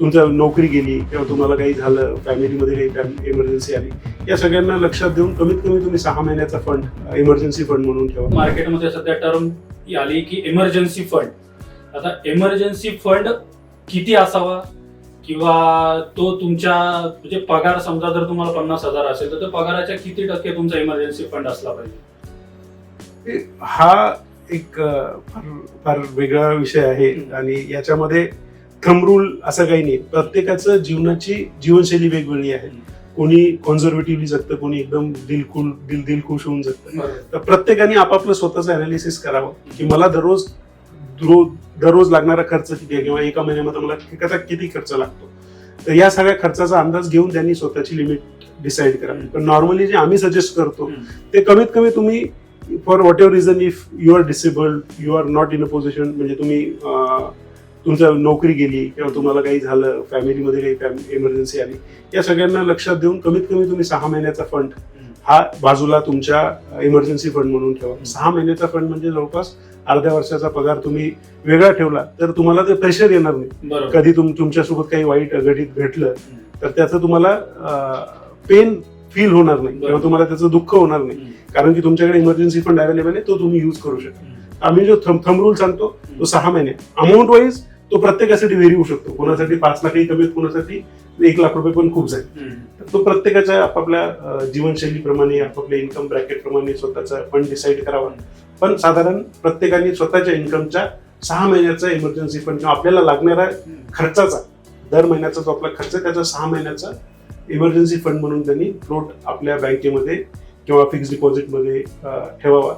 तुमचा नोकरी गेली किंवा तुम्हाला काही झालं फॅमिलीमध्ये काही इमर्जन्सी आली या सगळ्यांना लक्षात देऊन कमीत कमी तुम्ही सहा महिन्याचा फंड इमर्जन्सी फंड म्हणून ठेवा. मार्केटमध्ये सध्या टर्म आली की इमर्जन्सी फंड आता इमर्जन्सी फंड किती असावा किंवा तो तुमच्या म्हणजे पगार समजा जर तुम्हाला पन्नास हजार असेल तर पगाराच्या किती टक्के तुमचा इमर्जन्सी फंड असला पाहिजे? हा एक फार फार वेगळा विषय आहे. आणि याच्यामध्ये थंब रूल असं काही नाही. प्रत्येकाचं जीवनाची जीवनशैली वेगवेगळी आहे. कोणी कॉन्झर्वेटिव्हली जगतं कोणी एकदम दिलकुल दिल दिलखुश होऊन जगतं. तर प्रत्येकाने आपापलं स्वतःचं अनालिसिस करावं. की मला दररोज दरो- दररोज लागणारा खर्च किती आहे? किंवा एका महिन्यामध्ये मला कसा किती खर्च लागतो? तर या सगळ्या खर्चाचा अंदाज घेऊन त्यांनी स्वतःची लिमिट डिसाईड करावी पण नॉर्मली जे आम्ही सजेस्ट करतो. ते कमीत कमी तुम्ही for whatever reason if you are disabled you are not in a position म्हणजे तुम्ही तुमचं नोकरी गेली किंवा तुम्हाला काही झालं फॅमिलीमध्ये काही इमर्जन्सी आली या सगळ्यांना लक्षात देऊन कमीत कमी तुम्ही सहा महिन्याचा फंड हा बाजूला तुमच्या इमर्जन्सी फंड म्हणून ठेवा. सहा महिन्याचा फंड म्हणजे जवळपास अर्ध्या वर्षाचा पगार तुम्ही वेगळा ठेवला तर तुम्हाला ते प्रेशर येणार नाही. कधी तुम तुमच्यासोबत काही वाईट घटित घडलं तर त्याचं तुम्हाला पेन फील होणार नाही किंवा. तुम्हाला त्याचं दुःख होणार नाही. कारण की तुमच्याकडे इमर्जन्सी फंड अवेलेबल आहे तो तुम्ही यूज करू शकता. आम्ही जो थंब रूल सांगतो तो सहा महिने. अमाऊंट वाईज तो प्रत्येकासाठी व्हेरी होऊ शकतो. कोणासाठी पाच लाखही कमी कोणासाठी एक लाख रुपये पण खूप जाईल. तर तो प्रत्येकाच्या आपापल्या जीवनशैलीप्रमाणे आपापल्या इन्कम ब्रॅकेट प्रमाणे स्वतःचा फंड डिसाईड करावा. पण साधारण प्रत्येकाने स्वतःच्या इन्कमच्या सहा महिन्याचा इमर्जन्सी फंड किंवा आपल्याला लागणाऱ्या खर्चाचा दर महिन्याचा जो आपला खर्च आहे त्याचा सहा महिन्याचा इमर्जन्सी फंड म्हणून त्यांनी फ्लोट आपल्या बँकेमध्ये किंवा फिक्स डिपॉझिटमध्ये ठेवावा.